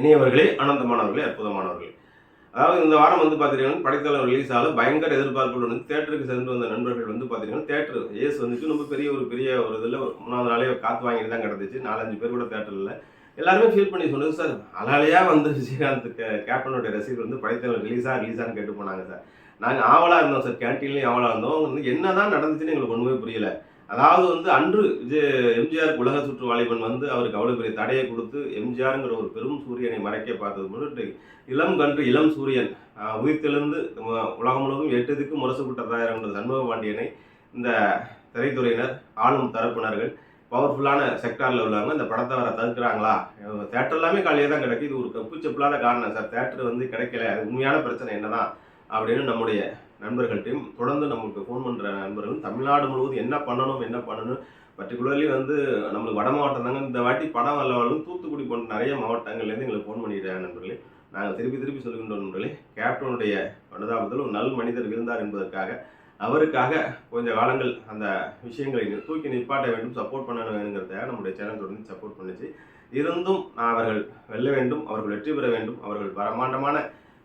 இனியவர்களே ஆனந்தமானவர்களே அற்புதமானவர்களே. அதாவது இந்த வாரம் வந்து பார்த்தீங்கன்னா படைத்தளம் ரிலீஸ் ஆகல. பயங்கர எதிர்பார்ப்புடன் வந்து தேட்டருக்கு சென்று வந்த நண்பர்கள் வந்து பார்த்தீங்கன்னா தேட்டர் ஏஸ் வந்துட்டு ரொம்ப பெரிய ஒரு பெரிய ஒரு இதில் மூணாவது நாளே காற்று வாங்கிட்டு தான் கிடந்துச்சு. நாலஞ்சு பேர் கூட தேட்டரில் எல்லாருமே ஃபீல் பண்ணி சொன்னது சார் அலாலையாக வந்து விஜயகாந்த் கே- கேப்டனோட ரசிகர் வந்து படைத்தளம் ரிலீஸாக ரிலீஸான்னு கேட்டு போனாங்க சார். நாங்கள் ஆவலாக இருந்தோம் சார். கேன்டீன்லேயும் ஆவலாக இருந்தோம். வந்து என்னதான் நடந்துச்சுன்னு எங்களுக்கு ஒன்றுமே புரியலை. அதாவது வந்து அன்று இது எம்ஜிஆர் உலக சுற்று வாலிபன் வந்து அவருக்கு அவ்வளோ பெரிய தடையை கொடுத்து எம்ஜிஆருங்கிற ஒரு பெரும் சூரியனை மறைக்க பார்த்தது முன்னிட்டு இளம் கன்று இளம் சூரியன் உயிர்த்தெழுந்து உலகம் முழுவதும் எட்டு முரசு முரசு விட்டதாயிரங்கிற சண்முக பாண்டியனை இந்த திரைத்துறையினர் ஆளும் தரப்பினர்கள் பவர்ஃபுல்லான செக்டாரில் உள்ளவங்க இந்த படத்தை வர தடுக்கிறாங்களா? தேட்டர் எல்லாமே காலையில் தான் கிடைக்கும் இது ஒரு கப்பு செப்பில்லாத காரணம். சார் தேட்டர் வந்து கிடைக்கல. அது உண்மையான பிரச்சனை என்னதான் அப்படின்னு நம்முடைய நண்பர்கள்ட்டையும் தொடர்ந்து நம்மளுக்கு ஃபோன் பண்ணுற நண்பர்கள் தமிழ்நாடு முழுவதும் என்ன பண்ணணும் என்ன பண்ணணும் பர்டிகுலர்லி வந்து நம்மளுக்கு வட மாவட்டம் தாங்க. இந்த வாட்டி படம் வல்லவாலும் தூத்துக்குடி போன்ற நிறைய மாவட்டங்கள்லேருந்து எங்களுக்கு ஃபோன் பண்ணிடுறாங்க நண்பர்களே. நாங்கள் திருப்பி திருப்பி சொல்கின்றோம் நண்பர்களே. கேப்டனுடைய அனுதாபத்தில் ஒரு நல் மனிதர் இருந்தார் என்பதற்காக அவருக்காக கொஞ்ச காலங்கள் அந்த விஷயங்களை தூக்கி நிப்பாட்ட வேண்டும் சப்போர்ட் பண்ண வேணுங்கிறதாக நம்முடைய சேனல் தொடர்ந்து சப்போர்ட் பண்ணுச்சு. இருந்தும் நான் அவர்கள் வெல்ல வேண்டும் அவர்கள் வெற்றி பெற வேண்டும் அவர்கள் பிரமாண்டமான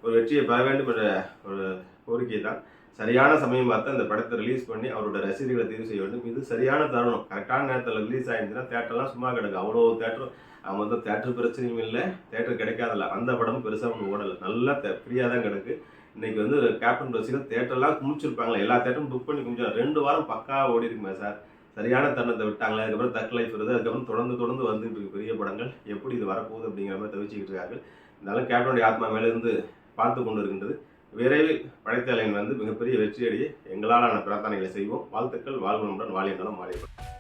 ஒரு வெற்றியை பெற வேண்டும் என்ற ஒரு கோரிக்கை தான் சரியான சமயம் பார்த்து அந்த படத்தை ரிலீஸ் பண்ணி அவரோட ரசிகர்களை தேர்வு செய்ய வேண்டும். இது சரியான தருணம். கரெக்டான நேரத்தில் ரிலீஸ் ஆயிருந்துச்சுன்னா தேட்டர்லாம் சும்மா கிடக்கு. அவ்வளோ தேட்டர் அவங்க வந்து தேட்டர் பிரச்சனையும் இல்லை தேட்டர் கிடைக்காதில்ல. அந்த படம் பெருசாக ஒன்று ஓடலை. நல்லா ஃப்ரீயாக தான் கிடக்கு. இன்னைக்கு வந்து கேப்டன் ரசிகர் தேட்டர்லாம் குமிச்சிருப்பாங்களே. எல்லா தேட்டரும் புக் பண்ணி குமிச்சா ரெண்டு வாரம் பக்கா ஓடி இருக்குமே சார் சரியான தருணத்தை விட்டாங்களே. அதுக்கப்புறம் தக் லைஃப் வருது. அதுக்கப்புறம் தொடர்ந்து தொடர்ந்து வந்துட்டு இருக்கு பெரிய படங்கள். எப்படி இது வரப்போகுது அப்படிங்கிற மாதிரி தவிச்சிக்கிட்டு இருக்காங்க இருந்தாலும் கேப்டனுடைய ஆத்மா மேலேருந்து பார்த்து கொண்டு இருக்கின்றது. விரைவில் படைத்தலைன் வந்து மிகப்பெரிய வெற்றியடைய எங்களாலான பிரார்த்தனைகளை செய்வோம். வாழ்த்துக்கள். வாழ்வனுடன் வாழியங்களும் வாழியப்படும்